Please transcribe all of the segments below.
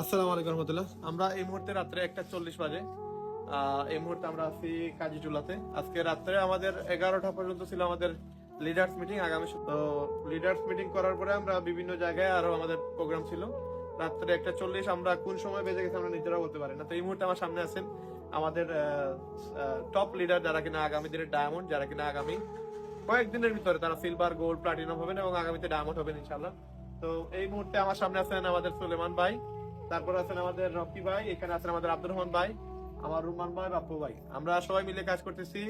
আসসালামু আলাইকুম রহমতুল্লাহ। আমরা এই মুহূর্তে রাত্রে একটা চল্লিশ বাজে। এই মুহূর্তে আমরা আছি কাজীটুলাতে আজকে রাত্রে আমাদের এগারোটা পর্যন্ত ছিল আমাদের লিডার্স মিটিং আগামী তো লিডার্স মিটিং করার পরে আমরা বিভিন্ন জায়গায় আরও আমাদের প্রোগ্রাম ছিল। রাত্রে একটা চল্লিশ, আমরা কোন সময় বেজে গেছে আমরা নিজেরা বলতে পারি না। তো এই মুহূর্তে আমার সামনে আছেন আমাদের টপ লিডার যারা কিনা আগামী দিনের ডায়মন্ড যারা কিনা আগামী কয়েকদিনের ভিতরে তারা সিলভার গোল্ড প্লাটিনাম হবেন এবং আগামীতে ডায়মন্ড হবেন ইনশাল্লাহ তো এই মুহূর্তে আমার সামনে আছেন আমাদের সুলেমান ভাই, তারপর আছেন আমাদের রকি ভাই, এখানে আছেন আমাদের আব্দুর রহমান ভাই, আমার রুমান ভাই বাপ্পু ভাই। আমরা সবাই মিলে কাজ করতেছি।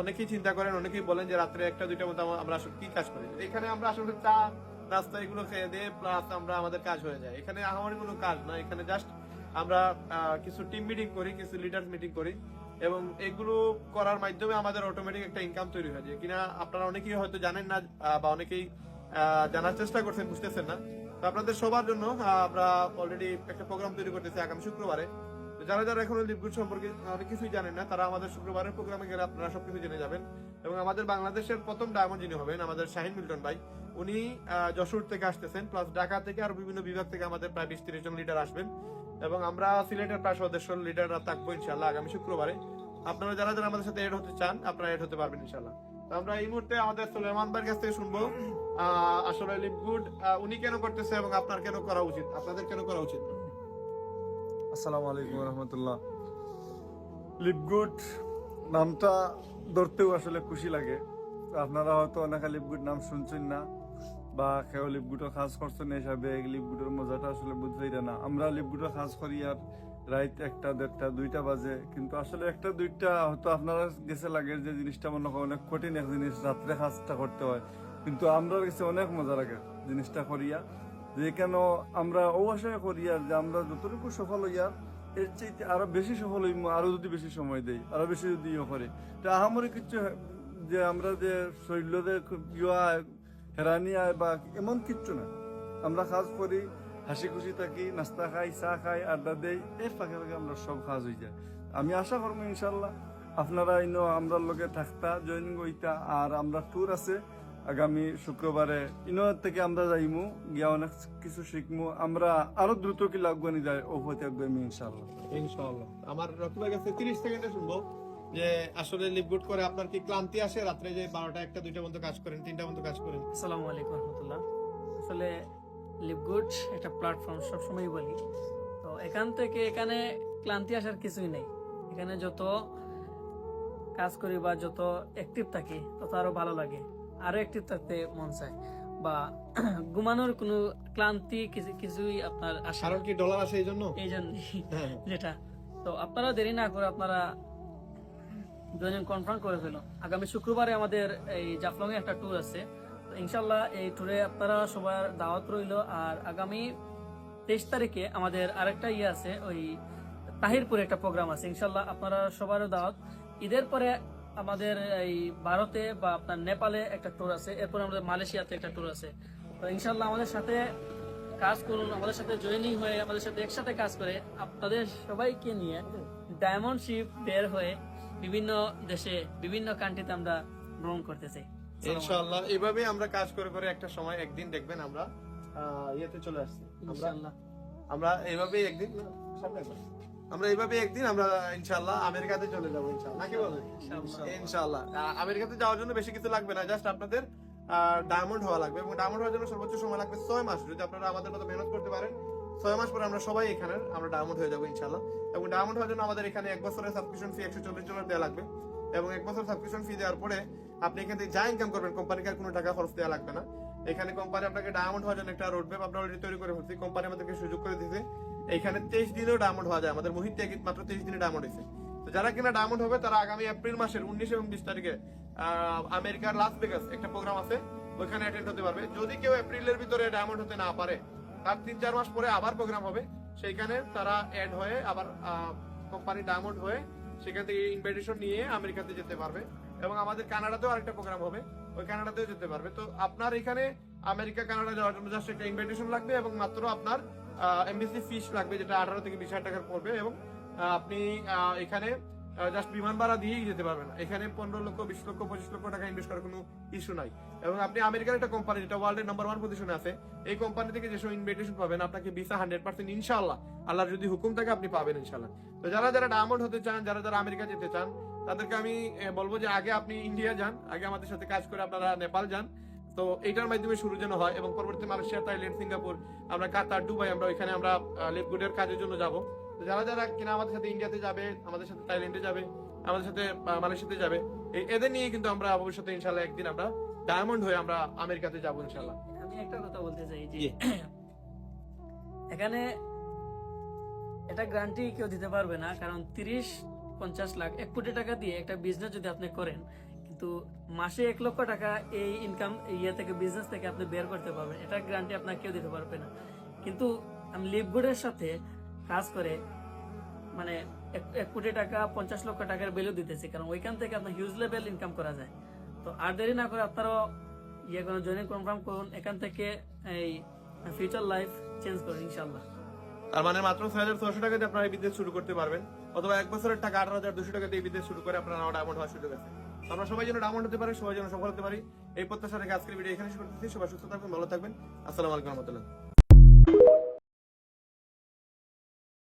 অনেকেই চিন্তা করেন, অনেকেই বলেন যে রাত্রে একটা দুইটা মতো আমরা আসলে কি কাজ করি? এখানে আমরা আসলে চা রাস্তা এগুলো খেয়ে দিয়ে প্লাস আমরা আমাদের কাজ হয়ে যায়। এখানে আহামরি কোনো কাজ না, এখানে জাস্ট আমরা কিছু টিম মিটিং করি, কিছু লিডার মিটিং করি এবং এগুলো করার মাধ্যমে আমাদের অটোমেটিক একটা ইনকাম তৈরি হয়ে যায়। কিনা আপনারা অনেকেই হয়তো জানেন না বা অনেকেই জানার চেষ্টা করছেন, বুঝতেছেন না। তো আপনাদের সবার জন্য আমরা অলরেডি একটা প্রোগ্রাম তৈরি করতেছি আগামী শুক্রবারে। যারা যারা এখনও লিপগুড সম্পর্কে অনেক কিছুই জানেন না, তারা আমাদের শুক্রবারের প্রোগ্রামে গেলে আপনারা সবকিছু জেনে যাবেন। এবং আমাদের বাংলাদেশের প্রথম ডায়মন্ড যিনি হবেন, আমাদের শাহিন মিল্টন ভাই, উনি যশোর থেকে আসতেছেন প্লাস ঢাকা থেকে আরও বিভিন্ন বিভাগ থেকে আমাদের প্রায় বিশ তিরিশ জন লিডার আসবেন। এবং আমরা সিলেটের প্রায় সদস্য লিডাররা থাকব ইনশাল্লাহ আগামী শুক্রবারে। আপনারা যারা যারা আমাদের সাথে এড হতে চান, আপনারা এড হতে পারবেন ইনশাল্লাহ আমরা এই মুহূর্তে আমাদের কাছ থেকে শুনব আসলে লিপগুড উনি কেন করতেছে এবং আপনার কেন করা উচিত? আপনাদের কেন করা উচিত? আসসালামু আলাইকুম রহমতুল্লাহ লিপগুড নামটা ধরতেও আসলে খুশি লাগে। আপনারা হয়তো অনেকে লিপগুড নাম শুনছেন না, বা কেউ লিপগুডও খাস করছেন হিসাবে লিপগুডের মজাটা আসলে বুঝবেই না। আমরা লিপগুডও খাস করি আর রাইত একটা, দেড়টা, দুইটা বাজে। কিন্তু আসলে একটা, দুইটা, হয়তো আপনারা গেছে লাগে যে জিনিসটা মনে হয় অনেক কঠিন এক জিনিস, রাত্রে কাজটা করতে হয়। কিন্তু আমরা গেছে অনেক মজা লাগে জিনিসটা করিয়া। যে কেন আমরা ও আশায় করি আর যে আমরা যতটুকু সফল হইয়া, এর চাইতে আরও বেশি সফল হইম, আরও যদি বেশি সময় দেই, আরও বেশি যদি ইয়ে করে। তো আহামরি কিছু যে আমরা যে শৈল্যতে ইয়া হেরানি বা এমন কিচ্ছু না। আমরা কাজ করি হাসি খুশি থাকি নাস্তা খাই চা খাই আড্ডা দেই এর ফাঁকে ফাঁকে আমরা সব কাজ হয়ে যায়। আমি আশা করব ইনশাল্লাহ আপনারা ইনো আমরা লগে থাকতা জয়েনিং হইতা আর আমরা ট্যুর আছে আগামী শুক্রবারে ইনো থেকে আমরা যাইমু গিয়া অনেক কিছু শিখমু আমরা আরও দ্রুত কি লাগবানি যায় ও হতে আমি ইনশাল্লাহ। ইনশাআল্লাহ আমার রকিবের কাছে তিরিশ সেকেন্ডে শুনব যে আসলে লিপগুড করে আপনার কি ক্লান্তি আসে? রাত্রে যে বারোটা একটা দুইটা পর্যন্ত কাজ করেন তিনটা পর্যন্ত কাজ করেন? আসসালামু আলাইকুম রহমতুল্লাহ। আসলে লিপগুড একটা প্ল্যাটফর্ম সবসময় বলি। তো এখান থেকে এখানে ক্লান্তি আসার কিছুই নেই। এখানে যত কাজ করি বা যত অ্যাক্টিভ থাকি তত আরও ভালো লাগে। আরও অ্যাক্টিভ থাকতে মন চায়। বা ঘুমানোর কোনো ক্লান্তি কিছু- কিছুই আপনার আসে কারণ কি ডলার আসে এই জন্য এই জন্য। হ্যাঁ। যেটা। তো আপনারা দেরি না করে আপনারা দুজন কনফার্ম করে ফেলো। আগামী শুক্রবারে আমাদের এই জাফলং এ একটা ট্যুর আছে। ইনশাল্লাহ এই ট্যুরে আপনারা সবার দাওয়াত রইল। আর আগামী তেইশ তারিখে আমাদের আরেকটা ইয়ে আছে, ওই তাহিরপুরে একটা প্রোগ্রাম আছে। ইনশাল্লাহ আপনারা সবার দাওয়াত। ঈদের পরে আমাদের এই ভারতে বা আপনার নেপালে একটা ট্যুর আছে, এরপরে আমাদের মালয়েশিয়াতে একটা ট্যুর আছে। তো ইনশাল্লাহ আমাদের সাথে কাজ করুন, আমাদের সাথে জয়েনিং হয়ে, আমাদের সাথে একসাথে কাজ করে, আপনাদের সবাইকে নিয়ে ডায়মন্ড শিপ বের হয়ে বিভিন্ন দেশে, বিভিন্ন কান্ট্রিতে আমরা ভ্রমণ করতে চাই ইনশাআল্লাহ এভাবে আমরা কাজ করে করে একটা সময় একদিন দেখবেন আমরা ইয়েতে চলে আসছি। আমরা ইনশাআল্লাহ। আমরা এইভাবেই একদিন। আমরা এইভাবে একদিন আমরা ইনশাআল্লাহ আমেরিকাতে চলে যাব ইনশাআল্লাহ। নাকি বলেন? ইনশাআল্লাহ। আমেরিকাতে যাওয়ার জন্য বেশি কিছু লাগবে না জাস্ট আপনাদের ডায়মন্ড হওয়া লাগবে। এবং ডায়মন্ড হওয়ার জন্য সর্বোচ্চ সময় লাগবে ছয় মাস। যদি আপনারা আমাদের মতো মেহনত করতে পারেন ছয় মাস পরে আমরা সবাই এখানে আমরা ডায়মন্ড হয়ে যাব ইনশাআল্লাহ। এবং ডায়মন্ড হওয়ার জন্য আমাদের এখানে এক বছরের সাবস্ক্রিপশন ফি একশো চল্লিশ ডলার দেওয়া লাগবে। এবং এক বছর সাবস্ক্রিপশন ফি দেওয়ার পরে আপনি এখান থেকে যা ইনকাম করবেন কোম্পানিকে আর কোনো টাকা খরচ দেওয়া লাগবে না। এখানে কোম্পানি আপনাকে ডায়মন্ড হওয়ার জন্য একটা রোড ম্যাপ আমরা অলরেডি তৈরি করে ফেলছি। কোম্পানি আমাদেরকে সুযোগ করে দিয়েছে। এখানে তেইশ দিনেও ডায়মন্ড হওয়া যায়। আমাদের মুহিত থেকে মাত্র তেইশ দিনে ডায়মন্ড হয়েছে। তো যারা কিনা ডায়মন্ড হবে, তারা আগামী এপ্রিল মাসের উনিশ এবং বিশ তারিখে আমেরিকার লাস ভেগাস একটা প্রোগ্রাম আছে, ওইখানে অ্যাটেন্ড হতে পারবে। যদি কেউ এপ্রিলের ভিতরে ডায়মন্ড হতে না পারে, তার তিন চার মাস পরে আবার প্রোগ্রাম হবে। সেইখানে তারা অ্যাড হয়ে আবার কোম্পানি ডায়মন্ড হয়ে সেখান থেকে ইনভাইটেশন নিয়ে আমেরিকাতে যেতে পারবে। এবং আমাদের কানাডাতেও আরেকটা প্রোগ্রাম হবে। ওই কানাডাতেও যেতে পারবে। তো আপনার এখানে আমেরিকা, কানাডা যাওয়ার জন্য জাস্ট একটা ইনভাইটেশন লাগবে এবং মাত্র আপনার এমবিসি ফিস লাগবে, যেটা আঠারো থেকে বিশ হাজার টাকার পড়বে এবং আপনি এখানে জাস্ট বিমান ভাড়া দিয়েই যেতে পারবেন এখানে পনেরো লক্ষ, বিশ লক্ষ, পঁচিশ লক্ষ টাকা ইনভেস্ট করার কোনো ইস্যু নাই। এবং আপনি আমেরিকার একটা কোম্পানি যেটা ওয়ার্ল্ডের নাম্বার ওয়ান পজিশনে আছে, এই কোম্পানি থেকে যেসব ইনভিটেশন পাবেন, আপনাকে ভিসা হান্ড্রেড পার্সেন্ট ইনশাল্লাহ আল্লাহর যদি হুকুম থাকে, আপনি পাবেন ইনশাল্লাহ তো যারা যারা ডায়মন্ড হতে চান, যারা যারা আমেরিকা যেতে চান, তাদেরকে আমি বলব যে আগে আপনি ইন্ডিয়া যান, আগে আমাদের সাথে কাজ করে আপনারা নেপাল যান। তো এটার মাধ্যমে শুরু যেন হয় এবং পরবর্তী মালয়েশিয়া, থাইল্যান্ড, সিঙ্গাপুর, আমরা কাতার, দুবাই, আমরা ওইখানে আমরা লিপগুডের কাজের জন্য যাব। যারা যারা কিনা আমাদের সাথে ইন্ডিয়াতে যাবে আমাদের সাথে থাইল্যান্ডে যাবে আমাদের সাথে মালয়েশিয়াতে যাবে এই- এদের নিয়ে কিন্তু আমরা ভবিষ্যতে ইনশাল্লাহ একদিন আমরা ডায়মন্ড হয়ে আমরা আমেরিকাতে যাব ইনশাল্লাহ আমি একটা কথা বলতে চাই যে জি। এখানে এটা গ্যারান্টি কেউ দিতে পারবে না কারণ তিরিশ পঞ্চাশ লাখ এক কোটি টাকা দিয়ে একটা বিজনেস যদি আপনি করেন কিন্তু মাসে এক লক্ষ টাকা এই ইনকাম ইয়ে থেকে বিজনেস থেকে আপনি বের করতে পারবেন এটা গ্যারান্টি আপনাকে কেউ দিতে পারবে না কিন্তু আমি লিভগুডের সাথে কাজ করে মানে এক- কোটি টাকা, পঞ্চাশ লক্ষ টাকার ভ্যালু দিতেছে। কারণ ওইখান থেকে আপনার হিউজ লেভেল ইনকাম করা যায়। তো আর দেরি না করে আপনারাও ইয়ে করুন জয়েনিং কনফার্ম করুন, এখান থেকে এই ফিউচার লাইফ চেঞ্জ করুন ইনশাল্লাহ তার মানে মাত্র ছয় হাজার ছশো টাকা দিয়ে আপনারা বিজনেস শুরু করতে পারবেন। অথবা এক বছরের টাকা আঠারো হাজার দুশো টাকা দিয়ে বিজনেস শুরু করে আপনারা ডায়মন্ড হওয়ার সুযোগ আছে। আমরা সবাই যেন ডায়মন্ড হতে পারি, সবাই যেন সফল হতে পারি। এই প্রত্যাশা রেখে আজকের ভিডিও এখানে শুরু করতেছি। সবাই সুস্থ থাকবেন, ভালো থাকবেন। আসসালামু আলাইকুম রহমতুল্লাহ।